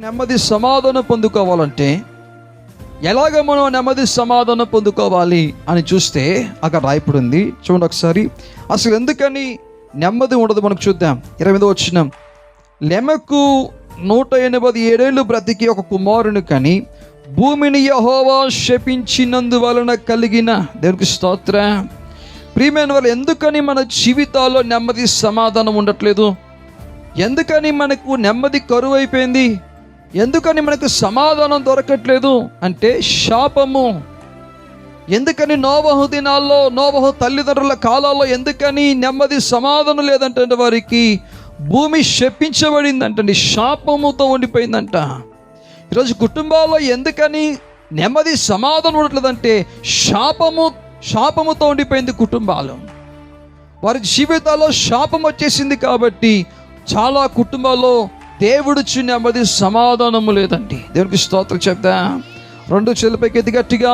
నెమ్మది సమాధానం పొందుకోవాలంటే ఎలాగ మనం నెమ్మది సమాధానం పొందుకోవాలి అని చూస్తే అక్కడ రాయపడి ఉంది చూడండి ఒకసారి. అసలు ఎందుకని నెమ్మది ఉండదు మనకు చూద్దాం. ఇరవై ఎనిమిది వచ్చిన లెమకు నూట ఎనభై ఏడేళ్ళు బ్రతికి ఒక కుమారుని కానీ భూమిని యహోవా శపించినందువలన కలిగిన దేవునికి స్తోత్ర. ప్రియమైన వాళ్ళు ఎందుకని మన జీవితాల్లో నెమ్మది సమాధానం ఉండట్లేదు? ఎందుకని మనకు నెమ్మది కరువు అయిపోయింది ఎందుకని మనకు సమాధానం దొరకట్లేదు అంటే శాపము? ఎందుకని నోబహు దినాల్లో నోబహు తల్లిదండ్రుల కాలాల్లో ఎందుకని నెమ్మది సమాధానం లేదంటే వారికి? భూమి శపించబడిందంటండి శాపముతో ఉండిపోయిందంట. ఈరోజు కుటుంబాల్లో ఎందుకని నెమ్మది సమాధానం ఉండట్లేదంటే శాపము శాపముతో ఉండిపోయింది కుటుంబాలు. వారి జీవితాల్లో శాపం వచ్చేసింది కాబట్టి చాలా కుటుంబాల్లో దేవుడు చిన్నది సమాధానము లేదండి. దేవునికి స్తోత్రం చెప్తా. రెండు చెల్లిపైకి ఎత్తి గట్టిగా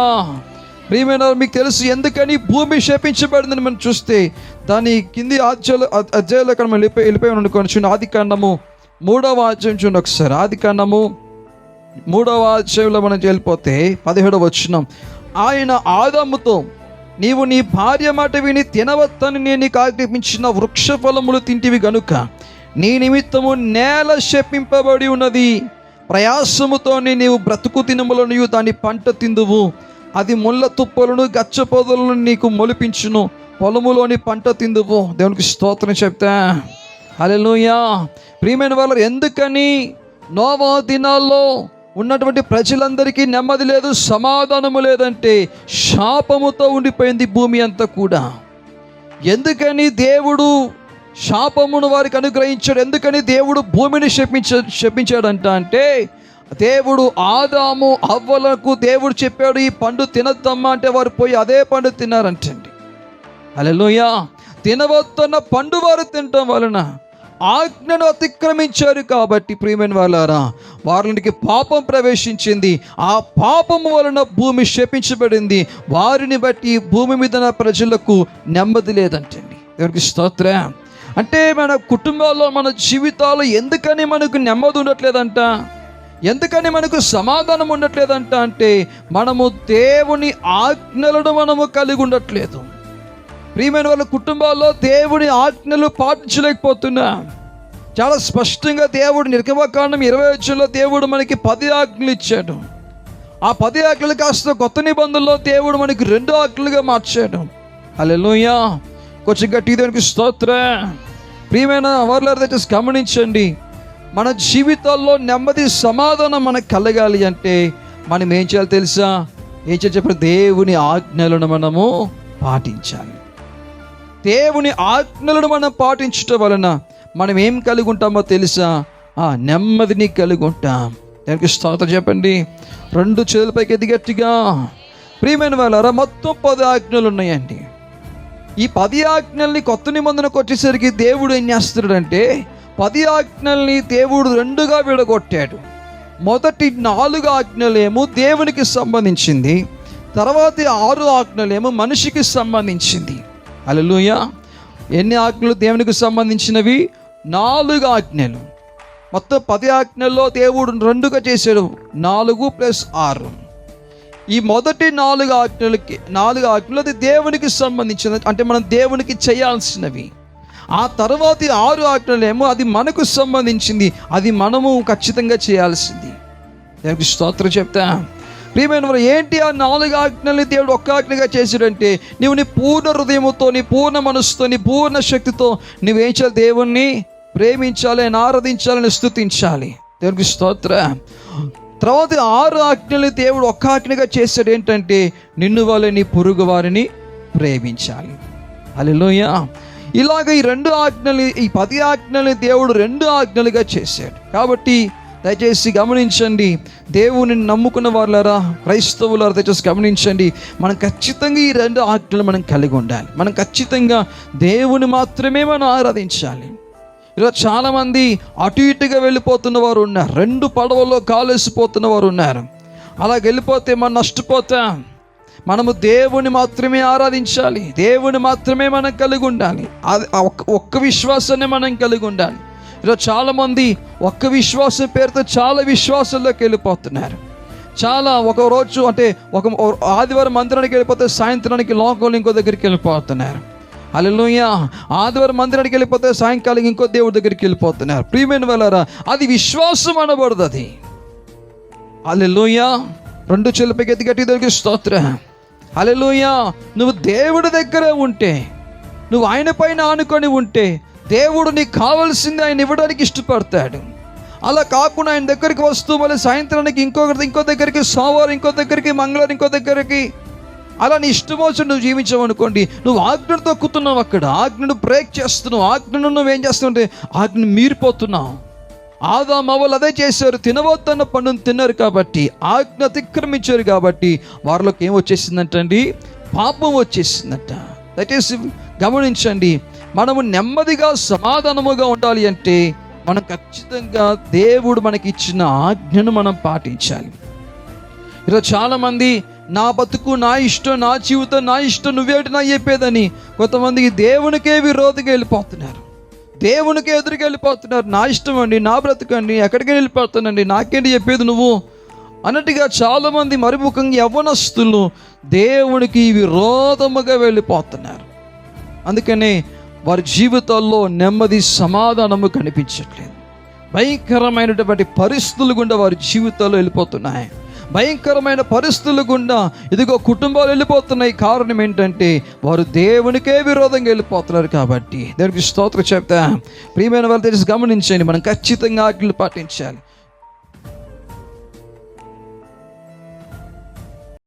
ప్రియమైన మీకు తెలుసు ఎందుకని భూమి శపించబడిందని మనం చూస్తే దాని కింది అధ్యాయులు అధ్యాయులు అక్కడ మనం వెళ్ళిపోయి వెళ్ళిపోయి అనుకోని చూడండి ఆది కాండము మూడవ అధ్యాయం చూడండి ఒకసారి. ఆది కాండము మూడవ అధ్యాయంలో మనం వెళ్ళిపోతే పదిహేడవ వచ్చినాం ఆయన ఆదాముతో నీవు నీ భార్య మాట విని తినవత్తని నేను నీకు ఆజ్ఞాపించిన వృక్ష ఫలములు తింటివి గనుక నీ నిమిత్తము నేల శపింపబడి ఉన్నది. ప్రయాసముతోనే నీవు బ్రతుకు తినములను దాని పంట తిందువు. అది ముళ్ళ తుప్పలను గచ్చ పొదలను నీకు మొలిపించును. పొలములోని పంట తిందువు. దేవునికి స్తోత్రం చెప్తా. అలెలుయా ప్రియమైన వాళ్ళు ఎందుకని నోవా దినాల్లో ఉన్నటువంటి ప్రజలందరికీ నెమ్మది లేదు సమాధానము లేదంటే శాపముతో ఉండిపోయింది భూమి అంతా కూడా. ఎందుకని దేవుడు శాపమును వారికి అనుగ్రహించాడు. ఎందుకని? దేవుడు భూమిని శపించ శపించాడంట అంటే దేవుడు ఆదాము అవ్వలకు దేవుడు చెప్పాడు ఈ పండు తినద్దమ్మా అంటే వారు పోయి అదే పండు తిన్నారంటండి. అలెలుయా తినవద్దన్న పండు వారు తినటం వలన ఆజ్ఞను అతిక్రమించారు కాబట్టి ప్రియమైన వాళ్ళారా వారికి పాపం ప్రవేశించింది. ఆ పాపము వలన భూమి శపించబడింది. వారిని బట్టి భూమి మీద ప్రజలకు నెమ్మది లేదంటండి. దేవునికి స్తోత్రం. అంటే మన కుటుంబాల్లో మన జీవితాల్లో ఎందుకని మనకు నెమ్మది ఉండట్లేదంట? ఎందుకని మనకు సమాధానం ఉండట్లేదంట అంటే మనము దేవుని ఆజ్ఞలను మనము కలిగి ఉండట్లేదు. ప్రియమైన వాళ్ళ కుటుంబాల్లో దేవుని ఆజ్ఞలు పాటించలేకపోతున్నా. చాలా స్పష్టంగా దేవుడు నిర్గమకాండం ఇరవై వచ్చంలో దేవుడు మనకి పది ఆజ్ఞలు ఇచ్చాడు. ఆ పది ఆజ్ఞలు కాస్త కొత్త నిబంధనలో దేవుడు మనకి రెండు ఆజ్ఞలుగా మార్చాడు. అల్లెలుయ్యా కొంచెం గట్టి దేవునికి స్తోత్రం. ప్రియమైన అవర్లర్ దయచేసి గమనించండి మన జీవితాల్లో నెమ్మది సమాధానం మనకు కలగాలి అంటే మనం ఏం చేయాలి తెలుసా? ఏం చేయాలి చెప్పిన దేవుని ఆజ్ఞలను మనము పాటించాలి. దేవుని ఆజ్ఞలను మనం పాటించటం వలన మనం ఏం కలిగి ఉంటామో తెలుసా? ఆ నెమ్మదిని కలిగి ఉంటాం. దానికి స్తోత్రం చెప్పండి. రెండు చేతులపైకి ఎదిగట్టుగా. ప్రియమైన వాళ్ళారా మొత్తం పది ఆజ్ఞలు ఉన్నాయండి. ఈ పది ఆజ్ఞల్ని కొత్త నిబంధనకు వచ్చేసరికి దేవుడు ఏం చేస్తున్నాడంటే పది ఆజ్ఞల్ని దేవుడు రెండుగా విడగొట్టాడు. మొదటి నాలుగు ఆజ్ఞలేమో దేవునికి సంబంధించింది తర్వాత ఆరు ఆజ్ఞలేమో మనిషికి సంబంధించింది. అలలుయ ఎన్ని ఆజ్ఞలు దేవునికి సంబంధించినవి? నాలుగు ఆజ్ఞలు. మొత్తం పది ఆజ్ఞల్లో దేవుడు రెండుగా చేశాడు. నాలుగు ప్లస్ ఆరు. ఈ మొదటి నాలుగు ఆజ్ఞలకి నాలుగు ఆజ్ఞలు అది దేవునికి సంబంధించిన అంటే మనం దేవునికి చేయాల్సినవి. ఆ తర్వాతి ఆరు ఆజ్ఞలేమో అది మనకు సంబంధించింది. అది మనము ఖచ్చితంగా చేయాల్సింది. దేవునికి స్తోత్రం చెప్తా. ప్రియమైన వారు ఏంటి ఆ నాలుగు ఆజ్ఞల్ని దేవుడు ఒక్క ఆజ్ఞగా చేసాడంటే నీవు నీ పూర్ణ హృదయముతో నీ పూర్ణ మనసుతో నీ పూర్ణ శక్తితో నువ్వేం చేయాలి? దేవుణ్ణి ప్రేమించాలి ఆయన ఆరాధించాలని స్థుతించాలి. దేవునికి స్తోత్ర. తర్వాత ఆరు ఆజ్ఞలు దేవుడు ఒక్క ఆజ్ఞగా చేశాడు. ఏంటంటే నిన్ను వాళ్ళని నీ పొరుగు వారిని ప్రేమించాలి. అలెలోయ ఇలాగ ఈ రెండు ఆజ్ఞలు ఈ పది ఆజ్ఞలు దేవుడు రెండు ఆజ్ఞలుగా చేశాడు. కాబట్టి దయచేసి గమనించండి దేవుని నమ్ముకున్న వాళ్ళరా క్రైస్తవులారా దయచేసి గమనించండి. మనం ఖచ్చితంగా ఈ రెండు ఆజ్ఞలు మనం కలిగి ఉండాలి. మనం ఖచ్చితంగా దేవుని మాత్రమే మనం ఆరాధించాలి. ఈరోజు చాలామంది అటు ఇటుగా వెళ్ళిపోతున్న వారు ఉన్నారు. రెండు పడవల్లో కాలేసిపోతున్న వారు ఉన్నారు. అలా వెళ్ళిపోతే మనం నష్టపోతాం. మనము దేవుని మాత్రమే ఆరాధించాలి. దేవుని మాత్రమే మనం కలిగి ఉండాలి. అది ఒక్క ఒక్క విశ్వాసాన్ని మనం కలిగి ఉండాలి. ఈరోజు చాలామంది ఒక్క విశ్వాసం పేరుతో చాలా విశ్వాసంలోకి వెళ్ళిపోతున్నారు. చాలా ఒక రోజు అంటే ఒక ఆదివారం మందిరానికి వెళ్ళిపోతే సాయంత్రానికి లోకంలో ఇంకో దగ్గరికి వెళ్ళిపోతున్నారు. అలెలుయ ఆదివారం మందిరానికి వెళ్ళిపోతే సాయంకాలం ఇంకో దేవుడి దగ్గరికి వెళ్ళిపోతున్నారు. ప్రియమైన వెళ్ళారా అది విశ్వాసం అనబడదు అది అలెలుయ రెండు చెల్లిపై ఎత్తి గట్టి దొరికి స్తోత్ర. అలెలుయ నువ్వు దేవుడి దగ్గరే ఉంటే నువ్వు ఆయన పైన ఆనుకొని ఉంటే దేవుడు నీకు కావలసింది ఆయన ఇవ్వడానికి ఇష్టపడతాడు. అలా కాకుండా ఆయన దగ్గరికి వస్తూ మళ్ళీ సాయంత్రానికి ఇంకొకరి ఇంకో దగ్గరికి సోమవారం ఇంకో దగ్గరికి మంగళవారం ఇంకో దగ్గరికి అలా నీ ఇష్టం వచ్చి నువ్వు జీవించావనుకోండి నువ్వు ఆజ్ఞను తొక్కుతున్నావు అక్కడ ఆజ్ఞను బ్రేక్ చేస్తున్నావు ఆజ్ఞను నువ్వేం చేస్తుంటే ఆజ్ఞను మీరిపోతున్నావు. ఆదా మవలు అదే చేశారు తినవద్దన్న పండును తిన్నారు కాబట్టి ఆజ్ఞ అతిక్రమించారు కాబట్టి వారిలోకి ఏం వచ్చేసిందంటండి పాపం వచ్చేసిందంట. దయచేసి గమనించండి మనము నెమ్మదిగా సమాధానముగా ఉండాలి అంటే మనం ఖచ్చితంగా దేవుడు మనకి ఇచ్చిన ఆజ్ఞను మనం పాటించాలి. ఈరోజు చాలామంది నా బతుకు నా ఇష్టం నా జీవితం నా ఇష్టం నువ్వేటి నా చెప్పేదని కొంతమందికి దేవునికే విరోధిగా వెళ్ళిపోతున్నారు. దేవునికి ఎదురుకి వెళ్ళిపోతున్నారు. నా ఇష్టం అండి నా బ్రతుకండి ఎక్కడికి వెళ్ళిపోతానండి నాకేంటి చెప్పేది నువ్వు? అన్నట్టుగా చాలామంది మరిముఖంగా యవ్వనస్తులు దేవునికి విరోధముగా వెళ్ళిపోతున్నారు. అందుకనే వారి జీవితాల్లో నెమ్మది సమాధానము కనిపించట్లేదు. భయంకరమైనటువంటి పరిస్థితులు గుండా వారి జీవితాల్లో వెళ్ళిపోతున్నాయి. భయంకరమైన పరిస్థితులు గుండా ఇదిగో కుటుంబాలు వెళ్ళిపోతున్నాయి. కారణం ఏంటంటే వారు దేవునికే విరోధంగా వెళ్ళిపోతున్నారు కాబట్టి దేవునికి స్తోత్రం చెప్తా. ప్రియమైన వాళ్ళు తెలిసి గమనించండి మనం ఖచ్చితంగా ఆజ్ఞలు పాటించాలి.